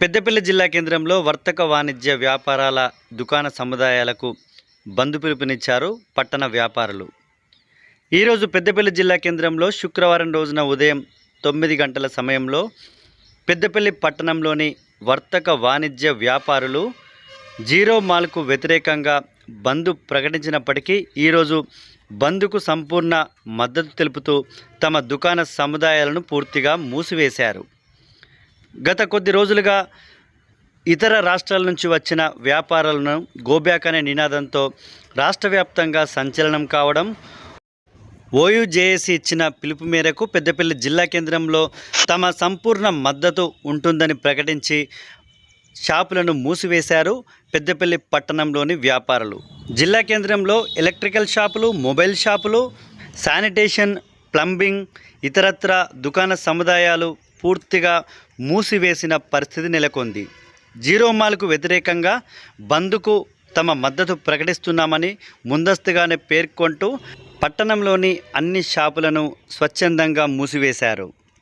పెద్దపల్లి జిల్లా కేంద్రంలో వర్తక వాణిజ్య వ్యాపారాల దుకాణ సముదాయాలకు బంద్ పిలుపునిచ్చారు పట్టణ వ్యాపారులు. ఈరోజు పెద్దపల్లి జిల్లా కేంద్రంలో శుక్రవారం రోజున ఉదయం తొమ్మిది గంటల సమయంలో పెద్దపల్లి పట్టణంలోని వర్తక వాణిజ్య వ్యాపారులు జీరో మాల్కు వ్యతిరేకంగా బంద్ ప్రకటించినప్పటికీ ఈరోజు బంద్కు సంపూర్ణ మద్దతు తెలుపుతూ తమ దుకాణ సముదాయాలను పూర్తిగా మూసివేశారు. గత కొద్ది రోజులుగా ఇతర రాష్ట్రాల నుంచి వచ్చిన వ్యాపారాలను గోబ్యాక్ అనే నినాదంతో రాష్ట్ర వ్యాప్తంగా సంచలనం కావడం ఓయూజేఏసీ ఇచ్చిన పిలుపు మేరకు పెద్దపల్లి జిల్లా కేంద్రంలో తమ సంపూర్ణ మద్దతు ఉంటుందని ప్రకటించి షాపులను మూసివేశారు పెద్దపల్లి పట్టణంలోని వ్యాపారులు. జిల్లా కేంద్రంలో ఎలక్ట్రికల్ షాపులు మొబైల్ షాపులు శానిటేషన్ ప్లంబింగ్ ఇతరత్ర దుకాణ సముదాయాలు పూర్తిగా మూసివేసిన పరిస్థితి నెలకొంది. జీరో మాల్కు వ్యతిరేకంగా బంద్కు తమ మద్దతు ప్రకటిస్తున్నామని ముందస్తుగానే పేర్కొంటూ పట్టణంలోని అన్ని షాపులను స్వచ్ఛందంగా మూసివేశారు.